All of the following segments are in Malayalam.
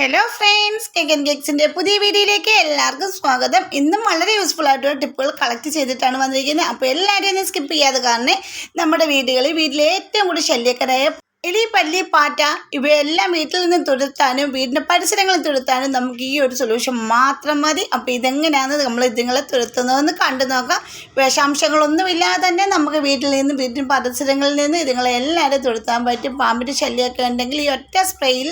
ഹലോ ഫ്രണ്ട്സ് കെക്കൻ കേക്സിന്റെ പുതിയ വീഡിയോയിലേക്ക് എല്ലാവർക്കും സ്വാഗതം. ഇന്നും വളരെ യൂസ്ഫുൾ ആയിട്ടുള്ള ടിപ്പുകൾ കളക്ട് ചെയ്തിട്ടാണ് വന്നിരിക്കുന്നത്. അപ്പോൾ എല്ലാവരും ഒന്ന് സ്കിപ്പ് ചെയ്യാതെ കാരണം നമ്മുടെ വീടുകളിൽ വീട്ടിലെ ഏറ്റവും കൂടുതൽ ശല്യക്കരായ എലി പല്ലി പാറ്റ ഇവയെല്ലാം വീട്ടിൽ നിന്ന് തുരത്താനും വീടിന്റെ പരിസരങ്ങളിൽ തുരത്താനും നമുക്ക് ഈ ഒരു സൊല്യൂഷൻ മാത്രം മതി. അപ്പോൾ ഇതെങ്ങനെയാണ് നമ്മൾ ഇതുങ്ങളെ തുരത്തുന്നതെന്ന് കണ്ടു നോക്കാം. വിഷാംശങ്ങളൊന്നുമില്ലാതെ തന്നെ നമുക്ക് വീട്ടിൽ നിന്ന് വീട്ടിന്റെ പരിസരങ്ങളിൽ നിന്ന് ഇതുങ്ങളെ എല്ലാവരും തുരത്താൻ പറ്റും. പാമ്പിന്റെ ശല്യമൊക്കെ ഉണ്ടെങ്കിൽ ഈ ഒറ്റ സ്പ്രേയിൽ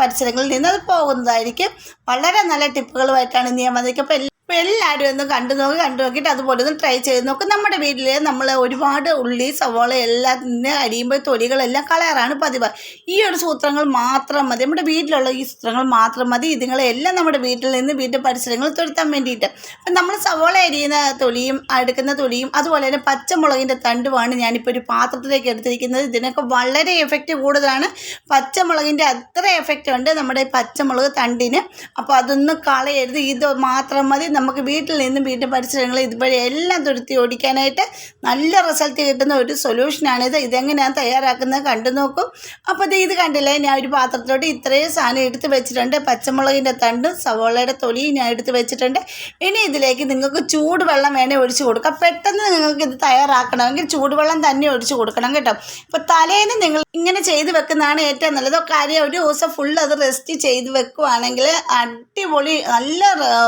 പരിസരങ്ങളിൽ നിന്ന് അത് പോകുന്നതായിരിക്കും. വളരെ നല്ല ടിപ്പുകളുമായിട്ടാണ് ഞാൻ അപ്പോൾ അപ്പോൾ എല്ലാവരും ഒന്ന് കണ്ടു നോക്കി കണ്ടു നോക്കിയിട്ട് അതുപോലെ ഒന്ന് ട്രൈ ചെയ്ത് നോക്കും. നമ്മുടെ വീട്ടിൽ നമ്മൾ ഒരുപാട് ഉള്ളി സവോള എല്ലാം അരിയുമ്പോൾ തൊലികളെല്ലാം കളയാറാണ് പതിവ്. ഈ ഒരു സൂത്രങ്ങൾ മാത്രം മതി. നമ്മുടെ വീട്ടിലുള്ള ഈ സൂത്രങ്ങൾ മാത്രം മതി. ഇതുങ്ങളെല്ലാം നമ്മുടെ വീട്ടിൽ നിന്ന് വീട്ടിൽ പരിസരങ്ങൾ തുരുത്താൻ വേണ്ടിയിട്ട്. അപ്പം നമ്മൾ സവോള അരിയുന്ന തൊലിയും എടുക്കുന്ന തൊലിയും അതുപോലെ തന്നെ പച്ചമുളകിന്റെ തണ്ടുമാണ് ഞാനിപ്പോൾ ഒരു പാത്രത്തിലേക്ക് എടുത്തിരിക്കുന്നത്. ഇതിനൊക്കെ വളരെ എഫക്റ്റ് കൂടുതലാണ്. പച്ചമുളകിന്റെ അത്ര എഫക്റ്റ് ഉണ്ട് നമ്മുടെ പച്ചമുളക് തണ്ടിന്. അപ്പോൾ അതൊന്നും കളയരുത്. ഇത് മാത്രം മതി. നമുക്ക് വീട്ടിൽ നിന്നും വീട്ടിൽ പരിസരങ്ങളിൽ ഇതുവഴി എല്ലാം തുരുത്തി ഓടിക്കാനായിട്ട് നല്ല റിസൾട്ട് കിട്ടുന്ന ഒരു സൊല്യൂഷനാണിത് ഇതെങ്ങനെയാണ് തയ്യാറാക്കുന്നത് കണ്ടു നോക്കും. അപ്പോൾ ഇത് ഇത് കണ്ടില്ലേ? ഞാൻ ഒരു പാത്രത്തിലോട്ട് ഇത്രയും സാധനം എടുത്ത് വെച്ചിട്ടുണ്ട്. പച്ചമുളകിന്റെ തണ്ടും സവോളയുടെ തൊലിയും ഞാൻ എടുത്ത് വെച്ചിട്ടുണ്ട്. ഇനി ഇതിലേക്ക് നിങ്ങൾക്ക് ചൂടുവെള്ളം വേണേൽ ഒഴിച്ചു കൊടുക്കാം. പെട്ടെന്ന് നിങ്ങൾക്ക് ഇത് തയ്യാറാക്കണമെങ്കിൽ ചൂടുവെള്ളം തന്നെ ഒഴിച്ചു കൊടുക്കണം കേട്ടോ. അപ്പോൾ തലേന്ന് നിങ്ങൾ ഇങ്ങനെ ചെയ്ത് വെക്കുന്നതാണ് ഏറ്റവും നല്ലത്. കാര്യം ഒരു ദിവസം ഫുൾ അത് റെസ്റ്റ് ചെയ്ത് വെക്കുവാണെങ്കിൽ അടിപൊളി നല്ല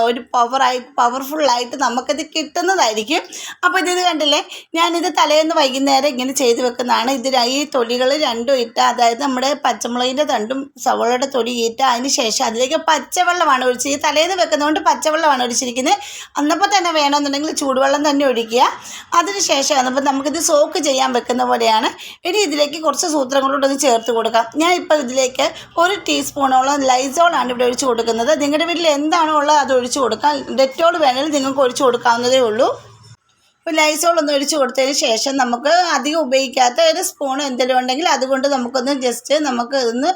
ഒരു പവറായി പവർഫുള്ളായിട്ട് നമുക്കത് കിട്ടുന്നതായിരിക്കും. അപ്പോൾ ഇത് കണ്ടില്ലേ? ഞാനിത് തലേന്ന് വൈകുന്നേരം ഇങ്ങനെ ചെയ്ത് വെക്കുന്നതാണ്. ഇത് ഈ തൊലികൾ രണ്ടും ഇട്ട് അതായത് നമ്മുടെ പച്ചമുളകിന്റെ തണ്ടും സവോളയുടെ തൊലി ഇട്ട് അതിന് ശേഷം അതിലേക്ക് പച്ചവെള്ളമാണ് ഒഴിച്ച് ഈ തലേന്ന് വെക്കുന്നതുകൊണ്ട് പച്ചവെള്ളമാണ് ഒഴിച്ചിരിക്കുന്നത് അന്നപ്പോൾ തന്നെ വേണമെന്നുണ്ടെങ്കിൽ ചൂടുവെള്ളം തന്നെ ഒഴിക്കുക. അതിനുശേഷം ശേഷം അപ്പോൾ നമുക്കിത് സോക്ക് ചെയ്യാൻ വെക്കുന്ന പോലെയാണ്. ഇനി ഇതിലേക്ക് കുറച്ച് സൂത്രങ്ങളോട് ഒന്ന് ചേർത്ത് കൊടുക്കാം. ഞാൻ ഇപ്പോൾ ഇതിലേക്ക് ഒരു ടീസ്പൂണോളം ലൈസോളാണ് ഇവിടെ ഒഴിച്ച് കൊടുക്കുന്നത്. നിങ്ങളുടെ വീട്ടിൽ എന്താണോ ഉള്ളത് അത് ഒഴിച്ച് കൊടുക്കാം. ഡെറ്റോൾ വേണമെങ്കിൽ നിങ്ങൾക്ക് ഒഴിച്ചു കൊടുക്കാവുന്നതേ ഉള്ളൂ. ഇപ്പോൾ ലൈസോൾ ഒന്ന് ഒഴിച്ചു കൊടുത്തതിന് ശേഷം നമുക്ക് അധികം ഉപയോഗിക്കാത്ത ഒരു സ്പൂൺ എന്തെങ്കിലും ഉണ്ടെങ്കിൽ അതുകൊണ്ട് നമുക്കൊന്ന് ജസ്റ്റ് നമുക്ക് ഇതൊന്ന്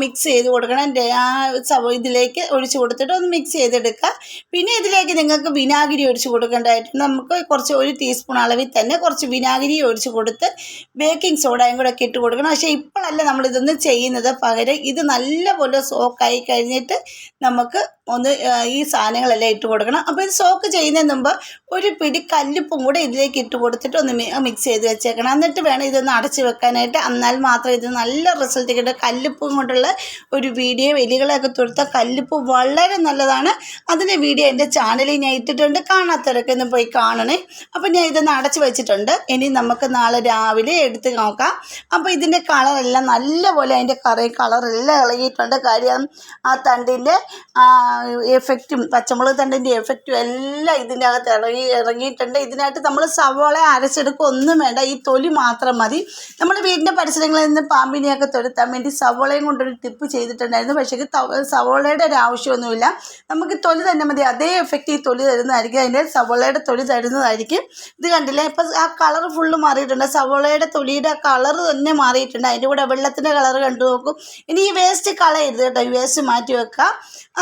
മിക്സ് ചെയ്ത് കൊടുക്കണം. ആ ഇതിലേക്ക് ഒഴിച്ചു കൊടുത്തിട്ട് ഒന്ന് മിക്സ് ചെയ്തെടുക്കുക. പിന്നെ ഇതിലേക്ക് നിങ്ങൾക്ക് വിനാഗിരി ഒഴിച്ചു കൊടുക്കേണ്ടതായിട്ടുണ്ട്. നമുക്ക് കുറച്ച് ഒരു ടീസ്പൂൺ അളവിൽ തന്നെ കുറച്ച് വിനാഗിരി ഒഴിച്ചു കൊടുത്ത് ബേക്കിംഗ് സോഡയും കൂടെ ഇട്ട് കൊടുക്കണം. പക്ഷേ ഇപ്പോഴല്ല നമ്മളിതൊന്നും ചെയ്യുന്നത്. പകരം ഇത് നല്ലപോലെ സോക്കായി കഴിഞ്ഞിട്ട് നമുക്ക് ഒന്ന് ഈ സാധനങ്ങളെല്ലാം ഇട്ട് കൊടുക്കണം. അപ്പോൾ ഇത് സോക്ക് ചെയ്യുന്നതിന് മുമ്പ് ഒരു പിടി കല്ലുപ്പും കൂടെ ഇതിലേക്ക് ഇട്ട് കൊടുത്തിട്ട് ഒന്ന് മിക്സ് ചെയ്ത് വെച്ചേക്കണം. എന്നിട്ട് വേണം ഇതൊന്ന് അടച്ച് വെക്കാനായിട്ട്. എന്നാൽ മാത്രം ഇത് നല്ല റിസൾട്ട് കിട്ടും. കല്ലുപ്പും കൊണ്ടുള്ള ഒരു വീഡിയോ എലികളെയൊക്കെ തുരുത്ത കല്ലുപ്പ് വളരെ നല്ലതാണ്. അതിന്റെ വീഡിയോ എന്റെ ചാനലിൽ ഞാൻ ഇട്ടിട്ടുണ്ട്. കാണാത്തവരൊക്കെ ഒന്ന് പോയി കാണണേ. അപ്പോൾ ഞാൻ ഇതൊന്ന് അടച്ച് വെച്ചിട്ടുണ്ട്. ഇനി നമുക്ക് നാളെ രാവിലെ എടുത്ത് നോക്കാം. അപ്പോൾ ഇതിന്റെ കളറെല്ലാം നല്ലപോലെ അതിന്റെ കറി കളറെല്ലാം ഇളകിയിട്ടുണ്ട്. കാര്യം ആ തണ്ടിന്റെ എഫക്റ്റും പച്ചമുളക് തണ്ടിന്റെ എഫക്റ്റും എല്ലാം ഇതിന്റെ അകത്ത് ഇറങ്ങി ഇറങ്ങിയിട്ടുണ്ട്. ഇതിനായിട്ട് നമ്മൾ സവോള അരച്ചെടുക്കുക ഒന്നും വേണ്ട. ഈ തൊലി മാത്രം മതി. നമ്മൾ വീടിന്റെ പരിസരങ്ങളിൽ നിന്ന് പാമ്പിനെയൊക്കെ തുരത്താൻ വേണ്ടി സവോളയും കൊണ്ടൊരു ടിപ്പ് ചെയ്തിട്ടുണ്ടായിരുന്നു. പക്ഷേ സവോളയുടെ ഒരു ആവശ്യമൊന്നുമില്ല. നമുക്ക് തൊലി തന്നെ മതി. അതേ എഫക്റ്റ് ഈ തൊലി തരുന്നതായിരിക്കും. അതിന്റെ സവോളയുടെ തൊലി തരുന്നതായിരിക്കും. ഇത് കണ്ടില്ലേ? ഇപ്പം ആ കളർ ഫുള്ള് മാറിയിട്ടുണ്ട്. സവോളയുടെ തൊലിയുടെ കളർ തന്നെ മാറിയിട്ടുണ്ട്. അതിന്റെ കൂടെ വെള്ളത്തിന്റെ കളർ കണ്ടു നോക്കും. ഇനി ഈ വേസ്റ്റ് കളയരുത് കേട്ടോ. ഈ വേസ്റ്റ് മാറ്റി വെക്കുക.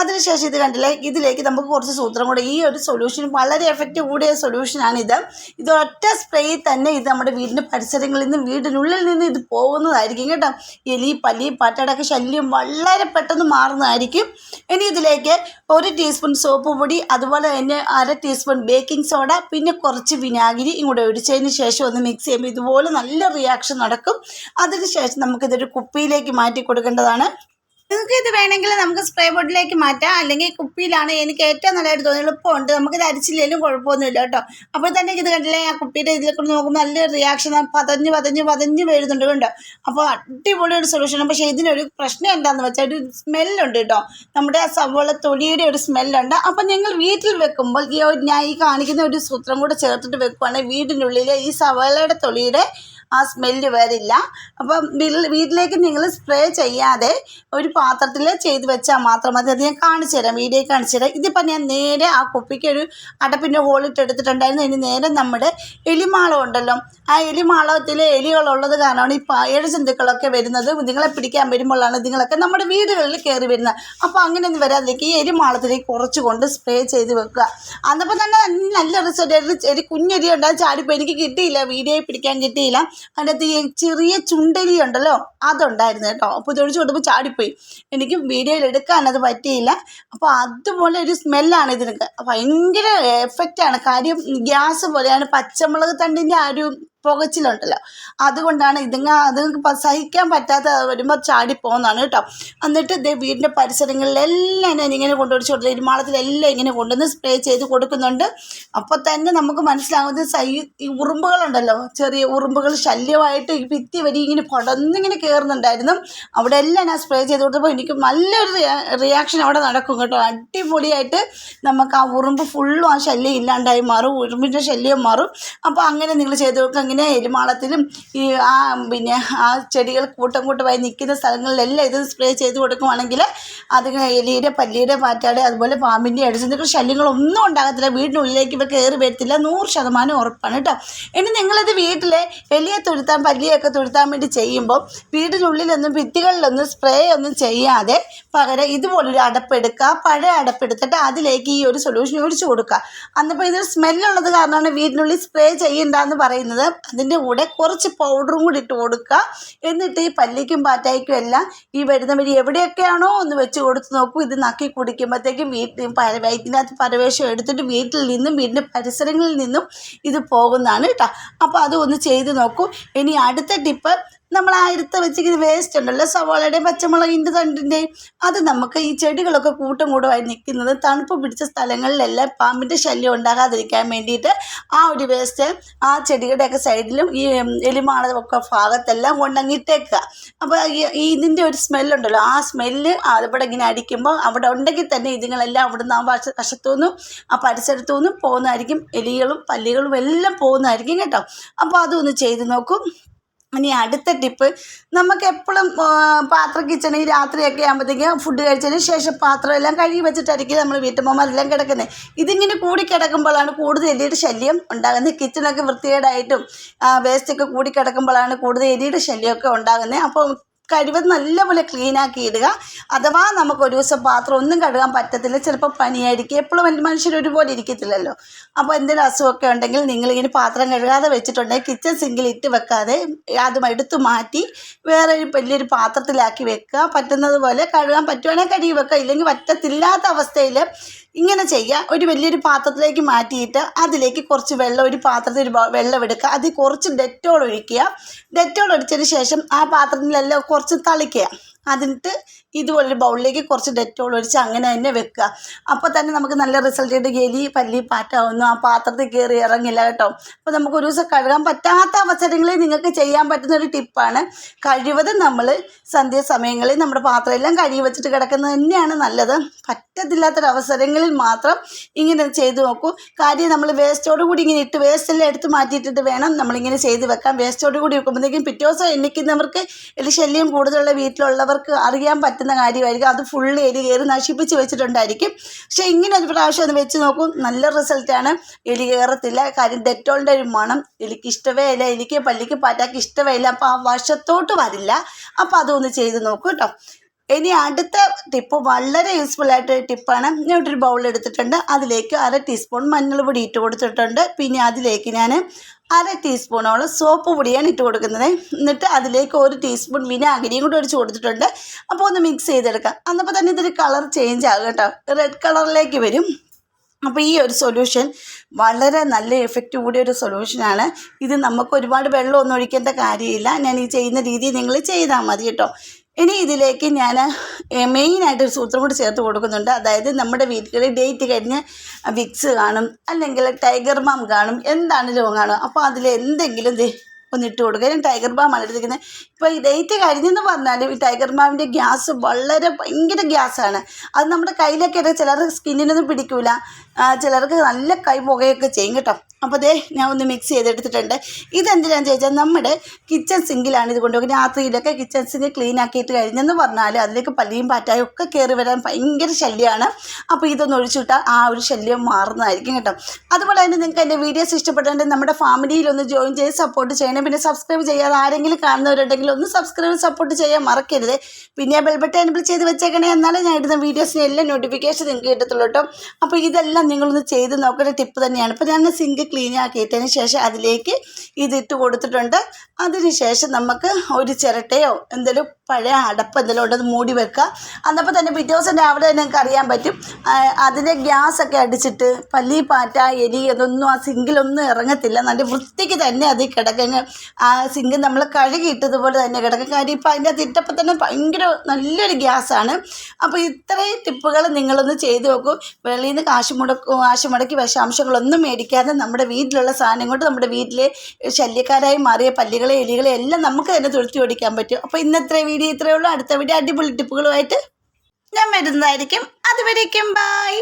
അതിനുശേഷം ഇത് കണ്ടില്ലേ? ഇതിലേക്ക് നമുക്ക് കുറച്ച് സൂത്രം കൂടെ. ഈ ഒരു സൊല്യൂഷൻ വളരെ എഫക്റ്റ് കൂടിയ സൊല്യൂഷനാണിത് ഇത്. ഒറ്റ സ്പ്രേ തന്നെ ഇത് നമ്മുടെ വീടിന്റെ പരിസരങ്ങളിൽ നിന്നും വീടിനുള്ളിൽ നിന്ന് ഇത് പോകുന്നതായിരിക്കും കേട്ടോ. എലി പല്ലി പാറ്റടക്ക ശല്യം വളരെ പെട്ടെന്ന് മാറുന്നതായിരിക്കും. ഇനി ഇതിലേക്ക് ഒരു ടീസ്പൂൺ സോപ്പ് പൊടി അതുപോലെ തന്നെ അര ടീസ്പൂൺ ബേക്കിംഗ് സോഡ പിന്നെ കുറച്ച് വിനാഗിരി ഇങ്ങോട്ട് ഒഴിച്ചതിന് ശേഷം ഒന്ന് മിക്സ് ചെയ്യുമ്പോൾ ഇതുപോലെ നല്ല റിയാക്ഷൻ നടക്കും. അതിനുശേഷം നമുക്കിതൊരു കുപ്പിയിലേക്ക് മാറ്റി കൊടുക്കേണ്ടതാണ്. നിങ്ങൾക്ക് ഇത് വേണമെങ്കിൽ നമുക്ക് സ്പ്രേ ബോട്ടിലേക്ക് മാറ്റാം. അല്ലെങ്കിൽ കുപ്പിയിലാണ് എനിക്ക് ഏറ്റവും നല്ലതായിട്ട് തോന്നുന്നത് എളുപ്പമുണ്ട്. നമുക്കിത് അരിച്ചില്ലെങ്കിലും കുഴപ്പമൊന്നുമില്ല കേട്ടോ. അപ്പോൾ തന്നെ ഇത് കണ്ടില്ലേ ആ കുപ്പിയുടെ ഇതിലേക്ക് നോക്കുമ്പോൾ നല്ലൊരു റിയാക്ഷൻ പതഞ്ഞ് പതഞ്ഞ് പതഞ്ഞ് വരുന്നുണ്ട് കണ്ടോ? അപ്പോൾ അടിപൊളി ഒരു സൊല്യൂഷനാണ് പക്ഷേ ഇതിനൊരു പ്രശ്നം എന്താണെന്ന് വെച്ചാൽ ഒരു സ്മെല്ലുണ്ട് കേട്ടോ. നമ്മുടെ സവോള തൊലിയുടെ ഒരു സ്മെല്ലുണ്ട് അപ്പോൾ ഞങ്ങൾ വീട്ടിൽ വെക്കുമ്പോൾ ഈ ഞാൻ ഈ കാണിക്കുന്ന ഒരു സൂത്രം കൂടെ ചേർത്തിട്ട് വെക്കുവാണെങ്കിൽ വീടിനുള്ളിൽ ഈ സവോളയുടെ തൊലിയുടെ ആ സ്മെല്ല് വരില്ല. അപ്പം വീട്ടിലേക്ക് നിങ്ങൾ സ്പ്രേ ചെയ്യാതെ ഒരു പാത്രത്തിൽ ചെയ്ത് വെച്ചാൽ മാത്രം മതി. അത് ഞാൻ കാണിച്ചു തരാം വീഡിയോ കാണിച്ചു തരാം. ഇതിപ്പോൾ ഞാൻ നേരെ ആ കുപ്പിക്ക് ഒരു അടപ്പിന്റെ ഹോളിട്ട് എടുത്തിട്ടുണ്ടായിരുന്നു. ഇനി നേരെ നമ്മുടെ എലിമാളം ഉണ്ടല്ലോ. ആ എലിമാളത്തിൽ എലികളുള്ളത് കാരണമാണ് ഈ പായഴ ജന്തുക്കളൊക്കെ വരുന്നത്. നിങ്ങളെ പിടിക്കാൻ വരുമ്പോഴാണ് നിങ്ങളൊക്കെ നമ്മുടെ വീടുകളിൽ കയറി വരുന്നത്. അപ്പോൾ അങ്ങനെ അങ്ങനെയൊന്നും വരാതിരിക്കും ഈ എലിമാളത്തിലേക്ക് കുറച്ച് കൊണ്ട് സ്പ്രേ ചെയ്ത് വെക്കുക. അന്നപ്പോൾ തന്നെ നല്ല റിസൾട്ട്. ഒരു കുഞ്ഞെരി ഉണ്ടാകും ചാടിപ്പോൾ എനിക്ക് കിട്ടിയില്ല. വീഡിയോയിൽ പിടിക്കാൻ കിട്ടിയില്ല. അതിനകത്ത് ഈ ചെറിയ ചുണ്ടലി ഉണ്ടല്ലോ അതുണ്ടായിരുന്നു കേട്ടോ. അപ്പോൾ ഇതൊഴിച്ച് കൊടുത്തപ്പോൾ ചാടിപ്പോയി. എനിക്ക് വീഡിയോയിൽ എടുക്കാൻ അത് പറ്റിയില്ല. അപ്പോൾ അതുപോലെ ഒരു സ്മെല്ലാണ് ഇതിനൊക്കെ. ഭയങ്കര എഫക്റ്റാണ് കാര്യം ഗ്യാസ് പോലെയാണ് പച്ചമുളക് തണ്ടിന്റെ ആ ഒരു പുകച്ചിലുണ്ടല്ലോ. അതുകൊണ്ടാണ് ഇതുങ്ങ അത് സഹിക്കാൻ പറ്റാത്ത വരുമ്പോൾ ചാടി പോകുന്നതാണ് കേട്ടോ. എന്നിട്ട് ഇതേ വീടിന്റെ പരിസരങ്ങളിലെല്ലാം ഞാൻ ഇങ്ങനെ കൊണ്ടുപിടിച്ച് കൊടുത്തു ഇരുമാളത്തിലെല്ലാം ഇങ്ങനെ കൊണ്ടുവന്ന് സ്പ്രേ ചെയ്ത് കൊടുക്കുന്നുണ്ട്. അപ്പോൾ തന്നെ നമുക്ക് മനസ്സിലാവുന്നത് സൈ ഈ ഉറുമ്പുകളുണ്ടല്ലോ ചെറിയ ഉറുമ്പുകൾ ശല്യമായിട്ട് ഈ ഭിത്തി വരി ഇങ്ങനെ പടന്നിങ്ങനെ കയറുന്നുണ്ടായിരുന്നു അവിടെ എല്ലാം ഞാൻ സ്പ്രേ ചെയ്ത് കൊടുത്തപ്പോൾ എനിക്ക് നല്ലൊരു റിയാക്ഷൻ അവിടെ നടക്കും കേട്ടോ. അടിപൊളിയായിട്ട് നമുക്ക് ആ ഉറുമ്പ് ഫുള്ളും ആ ശല്യം ഇല്ലാണ്ടായി മാറും ഉറുമ്പിന്റെ ശല്യം മാറും. അപ്പോൾ അങ്ങനെ നിങ്ങൾ ചെയ്ത് കൊടുക്കുക ഇങ്ങനെ എരുമാളത്തിലും ഈ ആ പിന്നെ ആ ചെടികൾ കൂട്ടം കൂട്ടമായി നിൽക്കുന്ന സ്ഥലങ്ങളിലെല്ലാം ഇത് സ്പ്രേ ചെയ്ത് കൊടുക്കുവാണെങ്കിൽ അത് എലിയുടെ പല്ലിയുടെ പാറ്റാടെ അതുപോലെ പാമ്പിന്റെ അടിച്ചതിന്റെ ശല്യങ്ങളൊന്നും ഉണ്ടാകത്തില്ല. വീടിനുള്ളിലേക്ക് ഇവ കയറി വരത്തില്ല. നൂറ് ശതമാനം ഉറപ്പാണ് കേട്ടോ. ഇനി നിങ്ങളിത് വീട്ടിൽ എലിയെ തുരുത്താൻ പല്ലിയൊക്കെ തുരുത്താൻ വേണ്ടി ചെയ്യുമ്പോൾ വീടിനുള്ളിലൊന്നും ഭിത്തികളിലൊന്നും സ്പ്രേ ഒന്നും ചെയ്യാതെ പകരം ഇതുപോലൊരു അടപ്പെടുക്കുക പഴയ അടപ്പെടുത്തിട്ട് അതിലേക്ക് ഈ ഒരു സൊല്യൂഷൻ ഒഴിച്ചു കൊടുക്കുക. അന്നപ്പോൾ ഇതൊരു സ്മെല്ലുള്ളത് കാരണമാണ് വീടിനുള്ളിൽ സ്പ്രേ ചെയ്യണ്ടെന്ന് പറയുന്നത്. അതിന്റെ കൂടെ കുറച്ച് പൗഡറും കൂടി ഇട്ട് കൊടുക്കുക. എന്നിട്ട് ഈ പല്ലിക്കും പാറ്റായ്ക്കും എല്ലാം ഈ വരുന്ന വഴി എവിടെയൊക്കെയാണോ ഒന്ന് വെച്ച് കൊടുത്ത് നോക്കൂ. ഇത് നക്കി കുടിക്കുമ്പോഴത്തേക്കും വീട്ടിൽ വയറ്റിനകത്ത് പരവേശം എടുത്തിട്ട് വീട്ടിൽ നിന്നും വീടിന്റെ പരിസരങ്ങളിൽ നിന്നും ഇത് പോകുന്നതാണ് കേട്ടോ. അപ്പോൾ അത് ഒന്ന് ചെയ്ത് നോക്കൂ. ഇനി അടുത്ത ടിപ്പ് നമ്മൾ ആ എടുത്ത് വെച്ചിരിക്കുന്ന വേസ്റ്റ് ഉണ്ടല്ലോ സവാളയുടെയും പച്ചമുളകിന്റെ തണ്ടിന്റെയും അത് നമുക്ക് ഈ ചെടികളൊക്കെ കൂട്ടം കൂടുമായി നിൽക്കുന്നത് തണുപ്പ് പിടിച്ച സ്ഥലങ്ങളിലെല്ലാം പാമ്പിന്റെ ശല്യം ഉണ്ടാകാതിരിക്കാൻ വേണ്ടിയിട്ട് ആ ഒരു വേസ്റ്റ് ആ ചെടികളുടെയൊക്കെ സൈഡിലും ഈ എലിമാളമൊക്കെ ഭാഗത്തെല്ലാം കൊണ്ടങ്ങിട്ടേക്കുക അപ്പോൾ ഈ ഇതിന്റെ ഒരു സ്മെല്ലുണ്ടല്ലോ ആ സ്മെല്ല് അവിടെ ഇങ്ങനെ അടിക്കുമ്പോൾ അവിടെ ഉണ്ടെങ്കിൽ തന്നെ ഇതുങ്ങളെല്ലാം അവിടുന്ന് ആ വശ വശത്തുനിന്നും ആ പരിസരത്തു നിന്നും പോകുന്നതായിരിക്കും എലികളും പല്ലികളും എല്ലാം പോകുന്നതായിരിക്കും കേട്ടോ. അപ്പോൾ അതൊന്ന് ചെയ്ത് നോക്കും. ഇനി അടുത്ത ടിപ്പ് നമുക്ക് എപ്പോഴും പാത്രം കിച്ചണിൽ രാത്രിയൊക്കെ ആകുമ്പോഴത്തേക്കും ഫുഡ് കഴിച്ചതിന് ശേഷം പാത്രം എല്ലാം കഴുകി വെച്ചിട്ടായിരിക്കും നമ്മൾ വീട്ടമ്മമാരെല്ലാം കിടക്കുന്നത് ഇതിങ്ങനെ കൂടി കിടക്കുമ്പോഴാണ് കൂടുതൽ എലിയുടെ ശല്യം ഉണ്ടാകുന്നത് കിച്ചണൊക്കെ വൃത്തികേടായിട്ടും വേസ്റ്റൊക്കെ കൂടി കിടക്കുമ്പോഴാണ് കൂടുതൽ എലിയുടെ ശല്യമൊക്കെ ഉണ്ടാകുന്നത് അപ്പോൾ കഴിവത് നല്ലപോലെ ക്ലീൻ ആക്കി ഇടുക. അഥവാ നമുക്ക് ഒരു ദിവസം പാത്രം ഒന്നും കഴുകാൻ പറ്റത്തില്ല. ചിലപ്പോൾ പനിയായിരിക്കും. എപ്പോഴും എന്റെ മനുഷ്യർ ഒരുപോലെ ഇരിക്കത്തില്ലല്ലോ. അപ്പോൾ എന്തെങ്കിലും അസുഖമൊക്കെ ഉണ്ടെങ്കിൽ നിങ്ങളിങ്ങനെ പാത്രം കഴുകാതെ വെച്ചിട്ടുണ്ടെങ്കിൽ കിച്ചൺ സിങ്കിൽ ഇട്ട് വെക്കാതെ ആദ്യം എടുത്തു മാറ്റി വേറെ ഒരു വലിയൊരു പാത്രത്തിലാക്കി വെക്കുക. പറ്റുന്നത് പോലെ കഴുകാൻ പറ്റുവാണെങ്കിൽ കഴുകി വെക്കുക. ഇല്ലെങ്കിൽ പറ്റത്തില്ലാത്ത അവസ്ഥയിൽ ഇങ്ങനെ ചെയ്യുക ഒരു വലിയൊരു പാത്രത്തിലേക്ക് മാറ്റിയിട്ട് അതിലേക്ക് കുറച്ച് വെള്ളം ഒരു പാത്രത്തിൽ ഒരു വെള്ളം എടുക്കുക. അതിൽ കുറച്ച് ഡെറ്റോൾ ഒഴിക്കുക. ഡെറ്റോൾ ഒഴിച്ചതിന് ശേഷം ആ പാത്രത്തിലെല്ലാം കുറച്ച് തളിക്കുക. അതിട്ട് ഇതുപോലൊരു ബൗളിലേക്ക് കുറച്ച് ഡെറ്റോൾ ഒഴിച്ച് അങ്ങനെ തന്നെ വെക്കുക. അപ്പോൾ തന്നെ നമുക്ക് നല്ല റിസൾട്ടായിട്ട് എലി പല്ലി പാറ്റാവുന്നു. ആ പാത്രത്തിൽ കയറി ഇറങ്ങില്ല കേട്ടോ. അപ്പോൾ നമുക്ക് ഒരു ദിവസം കഴുകാൻ പറ്റാത്ത അവസരങ്ങളിൽ നിങ്ങൾക്ക് ചെയ്യാൻ പറ്റുന്ന ഒരു ടിപ്പാണ് കഴിവതും നമ്മൾ സന്ധ്യാസമയങ്ങളിൽ നമ്മുടെ പാത്രം എല്ലാം കഴുകി വെച്ചിട്ട് കിടക്കുന്നത് തന്നെയാണ് നല്ലത്. പറ്റത്തില്ലാത്തൊരവസരങ്ങളിൽ മാത്രം ഇങ്ങനെ ചെയ്തു നോക്കൂ. കാര്യം നമ്മൾ വേസ്റ്റോട് കൂടി ഇങ്ങനെ ഇട്ട് വേസ്റ്റ് എല്ലാം എടുത്ത് മാറ്റിയിട്ടിട്ട് വേണം നമ്മളിങ്ങനെ ചെയ്ത് വെക്കാം വേസ്റ്റോട് കൂടി വെക്കുമ്പോഴത്തേക്കും പിറ്റേ ദിവസം എണ്ണിക്കുന്നവർക്ക് ശല്യം കൂടുതലുള്ള വീട്ടിലുള്ളവർക്ക് അറിയാൻ പറ്റുന്ന കാര്യമായിരിക്കും. അത് ഫുള്ള് എലി കയറി നശിപ്പിച്ച് വെച്ചിട്ടുണ്ടായിരിക്കും. പക്ഷേ ഇങ്ങനെ ഒരു പ്രാവശ്യം ഒന്ന് വെച്ച് നോക്കും നല്ല റിസൾട്ടാണ് എലി കയറത്തില്ല. കാര്യം ഡെറ്റോളിന്റെ ഒരു മണം എലിക്ക് ഇഷ്ടമേ ഇല്ല എലിക്ക് പല്ലിക്ക് പാറ്റാക്ക് ഇഷ്ടമേ ഇല്ല അപ്പോൾ ആ വശത്തോട്ട് വരില്ല. അപ്പോൾ അതൊന്ന് ചെയ്ത് നോക്കൂ കേട്ടോ ഇനി അടുത്ത ടിപ്പ് വളരെ യൂസ്ഫുൾ ആയിട്ട് ടിപ്പാണ് ഞാൻ ഒരു ബൗൾ എടുത്തിട്ടുണ്ട്. അതിലേക്ക് അര ടീസ്പൂൺ മഞ്ഞൾപ്പൊടി ഇട്ട് കൊടുത്തിട്ടുണ്ട്. പിന്നെ അതിലേക്ക് ഞാൻ അര ടീസ്പൂണോളം സോപ്പ് പൊടിയാണ് ഇട്ട് കൊടുക്കുന്നത്. എന്നിട്ട് അതിലേക്ക് ഒരു ടീസ്പൂൺ വിനാഗിരിയും കൂടി ഒഴിച്ച് കൊടുത്തിട്ടുണ്ട്. അപ്പോൾ ഒന്ന് മിക്സ് ചെയ്തെടുക്കാം. അന്നപ്പോൾ തന്നെ ഇതൊരു കളർ ചേഞ്ച് ആകും കേട്ടോ. റെഡ് കളറിലേക്ക് വരും. അപ്പോൾ ഈ ഒരു സൊല്യൂഷൻ വളരെ നല്ല എഫക്റ്റ് കൂടിയ ഒരു സൊല്യൂഷനാണ് ഇത് നമുക്ക് ഒരുപാട് വെള്ളം ഒന്നും ഒഴിക്കേണ്ട കാര്യമില്ല. ഞാൻ ഈ ചെയ്യുന്ന രീതി നിങ്ങൾ ചെയ്താൽ മതി കേട്ടോ. ഇനി ഇതിലേക്ക് ഞാൻ മെയിൻ ആയിട്ട് ഒരു സൂത്രം കൂടി ചേർത്ത് കൊടുക്കുന്നുണ്ട്. അതായത് നമ്മുടെ വീടുകളിൽ ഡേറ്റ് കഴിഞ്ഞ് വിക്സ് കാണും അല്ലെങ്കിൽ ടൈഗർ ബാം കാണും എന്താണെങ്കിലും കാണും അപ്പോൾ അതിൽ എന്തെങ്കിലും ഒന്ന് ഇട്ട് കൊടുക്കുക. ഞാൻ ടൈഗർ ബാമാണ് എടുത്തിരിക്കുന്നത്. ഇപ്പോൾ ഈ ഡേറ്റ് കഴിഞ്ഞെന്ന് പറഞ്ഞാലും ഈ ടൈഗർ ബാമിന്റെ ഗ്യാസ് വളരെ ഭയങ്കര ഗ്യാസാണ്. അത് നമ്മുടെ കയ്യിലൊക്കെ ചിലർക്ക് സ്കിന്നിനൊന്നും പിടിക്കില്ല ചിലർക്ക് നല്ല കൈ പുകയൊക്കെ ചെയ്യും കേട്ടോ. അപ്പോൾ ദേ ഞാൻ ഒന്ന് മിക്സ് ചെയ്തെടുത്തിട്ടുണ്ട്. ഇതെന്തിനാന്ന് ചോദിച്ചാൽ നമ്മുടെ കിച്ചൺ സിങ്കിലാണ് ഇത് കൊണ്ടുപോകുന്നത് രാത്രിയിലൊക്കെ കിച്ചൺ സിങ്ക് ക്ലീൻ ആക്കിയിട്ട് കഴിഞ്ഞെന്ന് പറഞ്ഞാൽ അതിലേക്ക് പല്ലിയും പാറ്റായും ഒക്കെ കയറി വരാൻ ഭയങ്കര ശല്യമാണ് അപ്പോൾ ഇതൊന്ന് ഒഴിച്ചുവിട്ടാൽ ആ ഒരു ശല്യം മാറുന്നതായിരിക്കും കേട്ടോ. അതുപോലെ തന്നെ നിങ്ങൾക്ക് എന്റെ വീഡിയോസ് ഇഷ്ടപ്പെട്ടുണ്ടെങ്കിൽ നമ്മുടെ ഫാമിലിയിൽ ഒന്ന് ജോയിൻ ചെയ്ത് സപ്പോർട്ട് ചെയ്യണം. പിന്നെ സബ്സ്ക്രൈബ് ചെയ്യാതെ ആരെങ്കിലും കാണുന്നവരുണ്ടെങ്കിൽ ഒന്ന് സബ്സ്ക്രൈബ് സപ്പോർട്ട് ചെയ്യാൻ മറക്കരുത്. പിന്നെ ബെൽ ബട്ടൺ എനബിൾ ചെയ്ത് വെച്ചേക്കണേ എന്നാലേ ഞാൻ ഇടുന്ന വീഡിയോസിന് എല്ലാം നോട്ടിഫിക്കേഷൻ നിങ്ങൾക്ക് കിട്ടത്തുള്ളൂ കേട്ടോ. അപ്പോൾ ഇതെല്ലാം നിങ്ങളൊന്ന് ചെയ്ത് നോക്കേണ്ട ടിപ്പ് തന്നെയാണ്. ഇപ്പോൾ ഞാൻ സിങ്ക് ക്ലീൻ ആക്കിയിട്ടതിന് ശേഷം അതിലേക്ക് ഇതിട്ട് കൊടുത്തിട്ടുണ്ട്. അതിന് ശേഷം നമുക്ക് ഒരു ചിരട്ടയോ എന്തെങ്കിലും പഴയ അടപ്പ് എന്തെങ്കിലും ഉണ്ടത് മൂടി വെക്കുക. അന്നപ്പോൾ തന്നെ പിറ്റേ ദിവസം രാവിലെ തന്നെ നിങ്ങൾക്ക് അറിയാൻ പറ്റും. അതിന്റെ ഗ്യാസൊക്കെ അടിച്ചിട്ട് പല്ലി പാറ്റ എലി അതൊന്നും ആ സിങ്കിലൊന്നും ഇറങ്ങത്തില്ല. നല്ല വൃത്തിക്ക് തന്നെ അത് കിടക്കുന്ന ആ സിങ്ക് നമ്മൾ കഴുകിയിട്ടതുപോലെ തന്നെ കിടക്കും കാര്യം ഇപ്പം അതിന്റെ തിട്ടപ്പം തന്നെ ഭയങ്കര നല്ലൊരു ഗ്യാസാണ് അപ്പോൾ ഇത്രയും ടിപ്പുകൾ നിങ്ങളൊന്ന് ചെയ്തു നോക്കൂ. വെളിയിൽ നിന്ന് കാശ് മുടക്കും കാശ് മുടക്കി വിഷാംശങ്ങളൊന്നും മേടിക്കാതെ നമ്മുടെ വീട്ടിലുള്ള സാധനം കൊണ്ട് നമ്മുടെ വീട്ടിലെ ശല്യക്കാരായി മാറിയ പല്ലികളെ എലികളെ എല്ലാം നമുക്ക് തന്നെ തുരുത്തി ഓടിക്കാൻ പറ്റും. അപ്പോൾ ഇന്നത്തെ വീഡിയോ ഇത്രയേ ഉള്ളൂ. അടുത്ത വീഡിയോ അടിപൊളി ടിപ്പുകളുമായിട്ട് ഞാൻ വരുന്നതായിരിക്കും. അതുവരേക്കും ബായ്